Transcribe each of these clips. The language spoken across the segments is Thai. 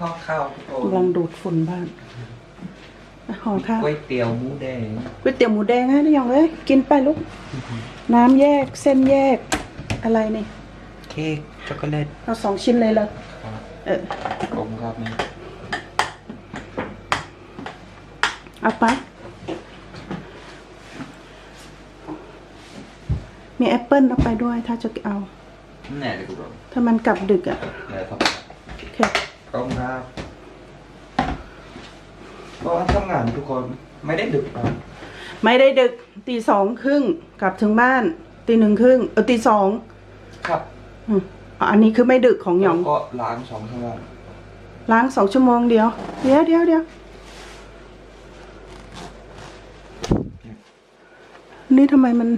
ห้องข้าวทุกคนกำลังดูดฝุ่นบ้านอะห่อข้าวก๋วยเตี๋ยวหมูแดงก๋วยเตี๋ยวหมูแดงให้ได้ยังเลยกินไปลูก น้ำแยกเส้นแยกอะไรนี่ เค้กช็อกโกแลตเอาสองชิ้นเลยเลยครับเออผมครับนี่เอาไป มีแอปเปิลเอาไปด้วยถ้าจะเอา แน่เลยคุณผู้ชมถ้ามันกลับดึกอะ่ะแน่ครับ โอเคขอบคุณครับก็ทำงานทุกคนไม่ได้ดึกครับไม่ได้ดึกตีสองครึ่งกลับถึงบ้านตีหนึ่งครึ่งเออตีสองครับอืมอะอันนี้คือไม่ดึกของหยอง แล้วก็ล้างสองชั่วโมงล้างสองชั่วโมงเดียว เดี๋ยวเดี๋ยวเดี๋ยวนี่ทำไมมัน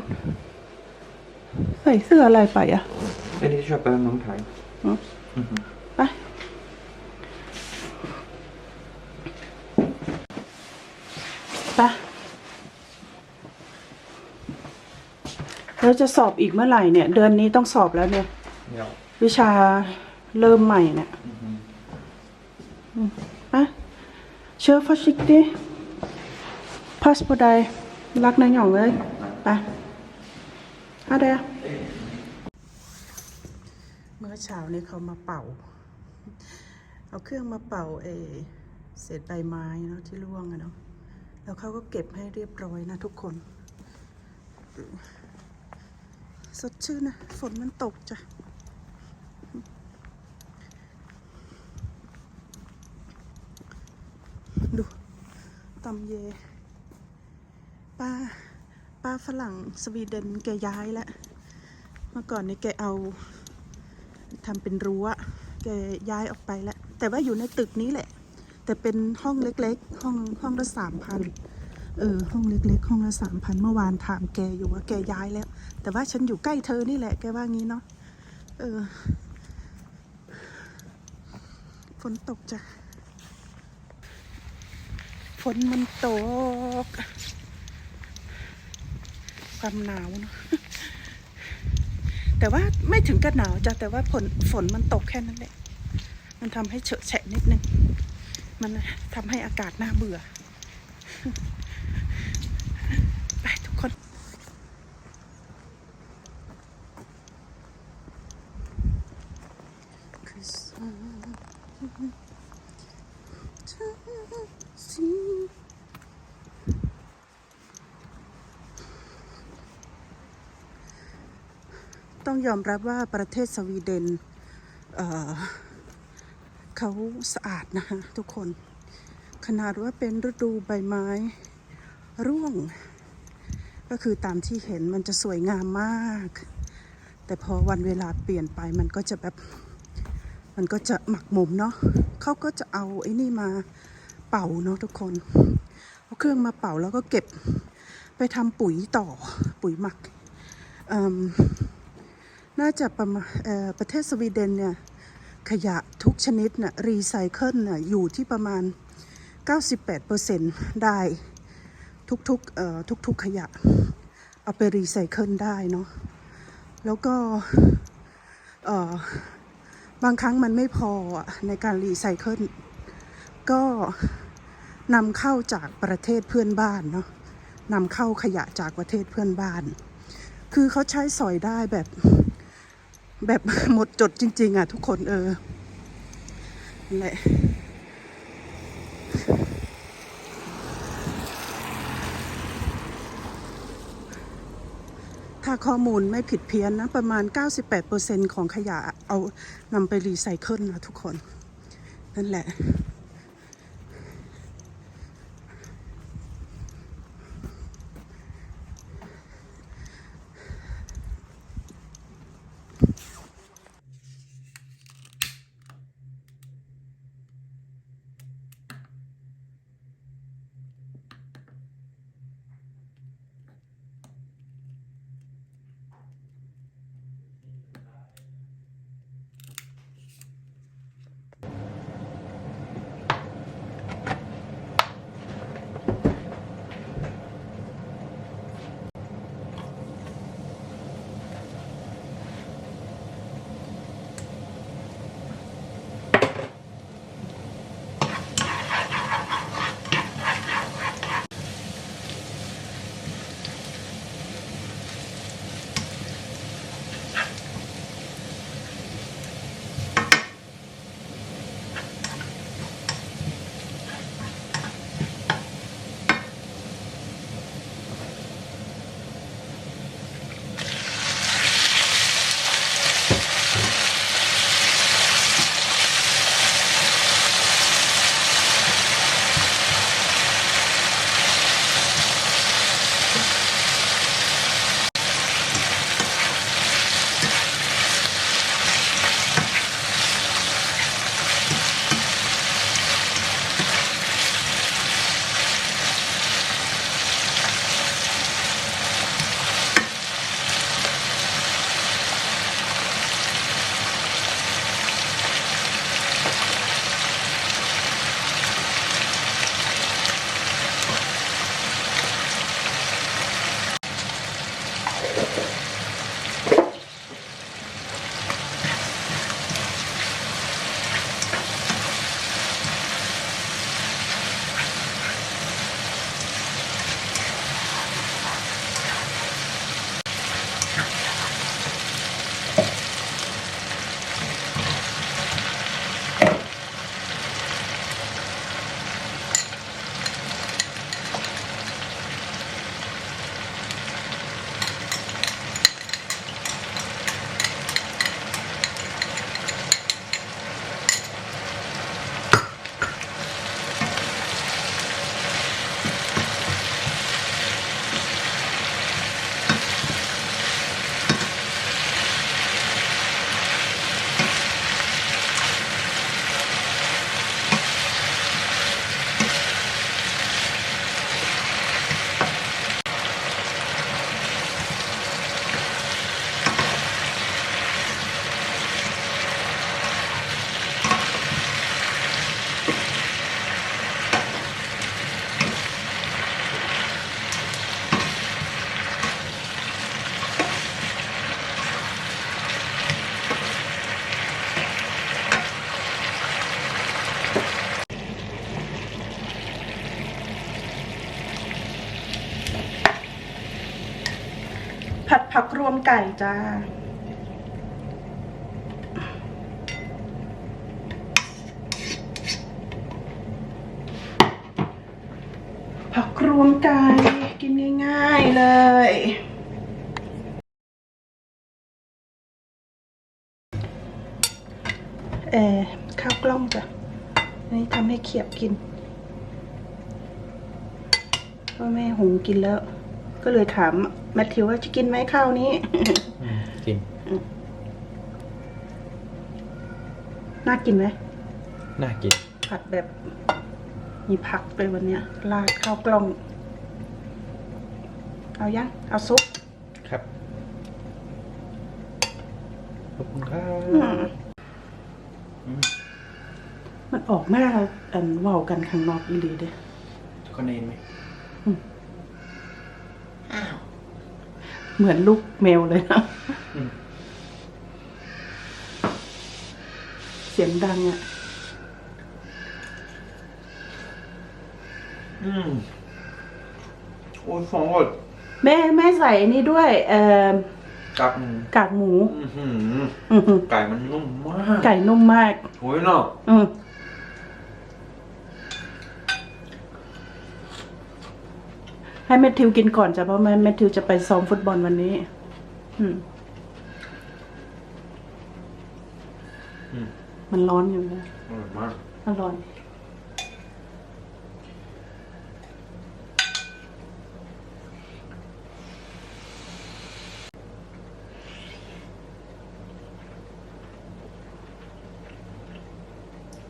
ใส่เสื้ออะไรไปอะไม่ได้ชอบไปเมืองไทยอืมอือฮึไป ไปเราจะสอบอีกเมื่อไหร่เนี่ย เดือนนี้ต้องสอบแล้วเนี่ยเดี๋ยววิชาเริ่มใหม่เนี่ยอือฮึไปเชื่อฟัชิกดิพาสปอร์ตได้รักนายหย่องเลยไปเอาเดี๋ยวเมื่อเช้านี้เขามาเป่า เอาเครื่องมาเป่าเออเศษใบไม้เนาะที่ร่วงอะเนาะ แล้วเขาก็เก็บให้เรียบร้อยนะทุกคน สดชื่นนะ ฝนมันตกจ้ะดูตำเย ป้า ป้าฝรั่งสวีเดนแกย้ายแล้ว เมื่อก่อนนี่แกเอาทำเป็นรั้ว แกย้ายออกไปแล้ว แต่ว่าอยู่ในตึกนี้แหละ แต่เป็นห้องเล็กๆ ห้องห้องละสามพันเออห้องเล็ก ๆ ห้องละสามพันเมื่อวานถามแกอยู่ว่าแกย้ายแล้ว แต่ว่าฉันอยู่ใกล้เธอนี่แหละแกว่างี้เนาะเออฝนตกจ้ะฝนมันตก ความหนาวเนอะแต่ว่าไม่ถึงกับหนาวจ้ะแต่ว่าฝนฝนมันตกแค่นั้นแหละ มันทำให้เฉอะแฉะนิดนึง มันทำให้อากาศน่าเบื่อ ไปทุกคน ต้องยอมรับว่าประเทศสวีเดน เอ่อ เขาสะอาดนะคะทุกคน ขนาดว่าเป็นฤดูใบไม้ร่วง ก็คือตามที่เห็นมันจะสวยงามมาก แต่พอวันเวลาเปลี่ยนไปมันก็จะแบบมันก็จะหมักหมมเนาะเขาก็จะเอาไอ้นี่มาเป่าเนาะทุกคนเอาเครื่องมาเป่าแล้วก็เก็บไปทำปุ๋ยต่อปุ๋ยหมักน่าจะประมาณประเทศสวีเดนเนี่ย ขยะทุกชนิดน่ะรีไซเคิลน่ะอยู่ที่ประมาณ 98%ได้ทุกๆเอ่อทุกๆขยะ เอาไปรีไซเคิลได้เนาะแล้วก็เอ่อบางครั้งมันไม่พอในการรีไซเคิลก็นำเข้าจากประเทศเพื่อนบ้านเนาะนำเข้าขยะจากประเทศเพื่อนบ้าน คือเขาใช้สอยได้แบบ แบบหมดจดจริง ๆ อะ ทุกคนเออนั่นแหละถ้าข้อมูลไม่ผิดเพี้ยนนะ ประมาณ 98%ของขยะเอานำไปรีไซเคิลนะทุกคน นั่นแหละ มไก่จ้า ผักรวมไก่กินง่าย ๆ เลยเออข้าวกล้องจ้ะนี่ทำให้เขียบกินพราะแม่หุงกินแล้ว ก็เลยถามแมทธิวว่าจะกินไหมข้าวนี้กิน น่ากินไหม น่ากิน ผัดแบบ มีผักเลยวันเนี้ยราดข้าวกล้อง เอายัง เอาซุปครับ ขอบคุณครับอืมมันออกมาอันเว้ากันข้างนอกอีหลีเด้ก็เนนไหม เหมือนลูกแมวเลยนะอืมเสียงดังอะ อืม โอ้ยฟองหมดแม่แม่ใส่อันนี้ด้วย เอ่อกับกากหมู อื้อหืออื้อหือไก่มันนุ่มมากไก่นุ่มมาก โอ้ยเนาะ อืม ให้แมทธิวกินก่อนจ้ะเพราะแม่แมทธิวจะไปซ้อมฟุตบอลวันนี้ อืม อืมมันร้อนอยู่นะอร่อยมากอร่อย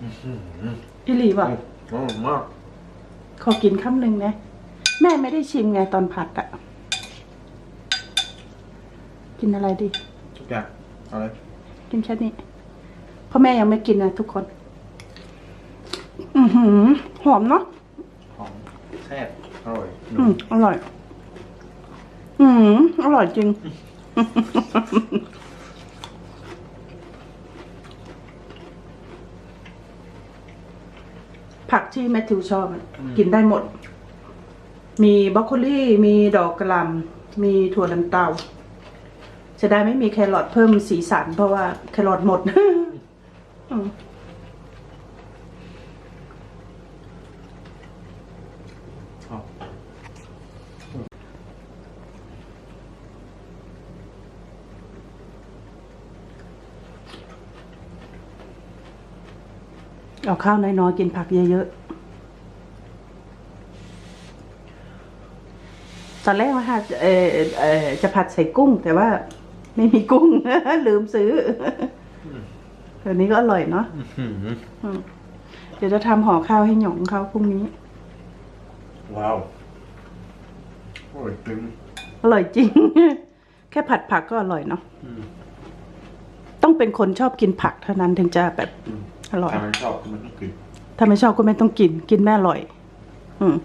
อื้อหืออีหลีป่ะอร่อยมาก ขอกินคำหนึ่งนะ แม่ไม่ได้ชิมไงตอนผัดอะกินอะไรดี ทุกอย่างเอาเลยกินแค่นี้เพราะแม่ยังไม่กินนะทุกคน อือหือ หอมเนาะหอมแซ่บอร่อยอืมอร่อย อืมอร่อยจริง ผักที่แมทธิวชอบอะกินได้หมด มีบรอกโคลี่มีดอกกระหลำมีถั่วลันเตาจะได้ไม่มีแครอทเพิ่มสีสันเพราะว่าแครอทหมดเอาข้าวน้อยๆกินผักเยอะๆ ตอนแรกว่าเออเออจะผัดใส่กุ้ง แต่ว่าไม่มีกุ้ง ลืมซื้อเดี๋ยวนี้ก็อร่อยเนาะอื้อหืออืมเดี๋ยวจะทำห่อข้าวให้หยองเขาพรุ่งนี้ ว้าวอร่อยจริงอร่อยจริง แค่ผัดผักก็อร่อยเนาะอืมต้องเป็นคนชอบกินผักเท่านั้นถึงจะแบบอืมอร่อย ถ้ามันชอบก็มันต้องกิน ถ้าไม่ชอบก็ไม่ต้องกิน กินแม่อร่อย อืม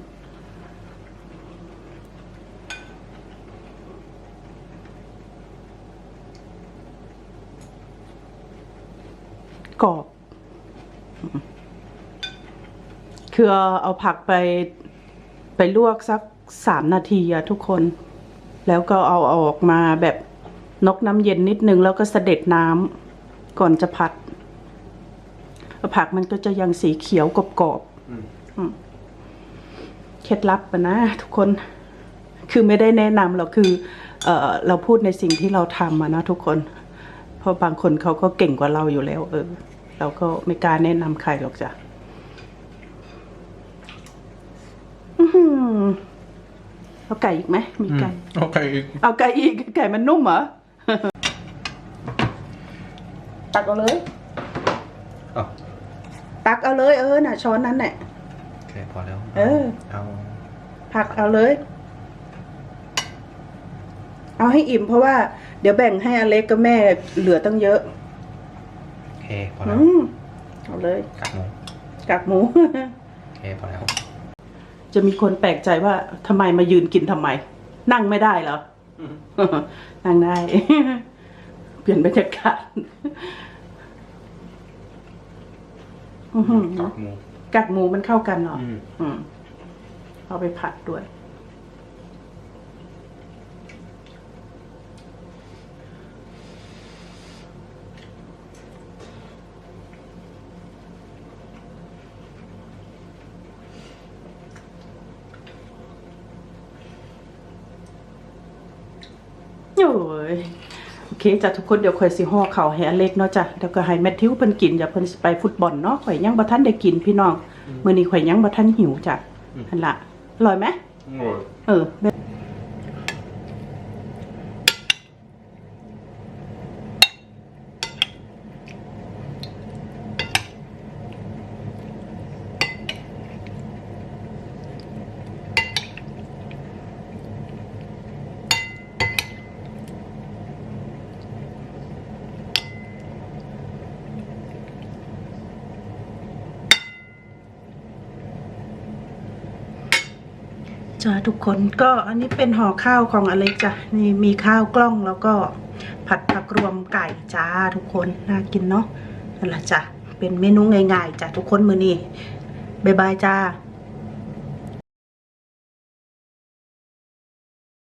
กรอบอืมคือเอาเอาผักไปไปลวกสักสามนาทีอะทุกคน แล้วก็เอาเอาออกมาแบบนกน้ำเย็นนิดนึงแล้วก็เสด็จน้ำก่อนจะผัด ผักมันก็จะยังสีเขียวกรอบๆอืมอืมเคล็ดลับอะนะทุกคน คือไม่ได้แนะนำหรอกคือเออเราพูดในสิ่งที่เราทำอะนะทุกคนเพ ราะบางคนเขาก็เก่งกว่าเราอยู่แล้ว เออ เราก็ไม่กล้าแนะนำใครหรอกจ้ะอื้อหือเอาไก่อีกไหมมีไก่ โอเคเอาไก่อีก ไก่มันนุ่มเหรอ ตักเอาเลยอ๋อตักเอาเลยเออน่ะช้อนนั้นแหละโอเคพอแล้วเออ เอาผักเอาเลย เอาให้อิ่มเพราะว่าเดี๋ยวแบ่งให้อเล็กกับแม่เหลือตั้งเยอะ โอเคพอแล้วอืมเอาเลยกักหมูกากหมู โอเคพอแล้วจะมีคนแปลกใจว่าทำไมมายืนกินทำไม นั่งไม่ได้เหรอ นั่งได้ เปลี่ยนบรรยากาศอื้อหือกักหมูกากหมูมันเข้ากันเหรออืม อืมเอาไปผัดด้วย โอ้ยโอเคจ้ะทุกคนเดี๋ยวข่อยสิห่อข้าวให้อเล็กเนาะจ้ะเดี๋ยวก็ให้แมทธิวเพิ่นกินเดี๋ยวเพิ่นสิไปฟุตบอลเนาะข่อยยังบ่ทันได้กินพี่น้องมื้อนี้ข่อยยังบ่ทันหิวจ้ะนั่นล่ะอร่อยไหม อร่อย เออ จ้าทุกคนก็อันนี้เป็นห่อข้าวของอเล็กจ้ะนี่มีข้าวกล้องแล้วก็ผัดผักรวมไก่จ้าทุกคนน่ากินเนาะนั่นแหละจ้ะเป็นเมนูง่ายๆจ้ะทุกคนมือนี้บ๊ายบายจ้า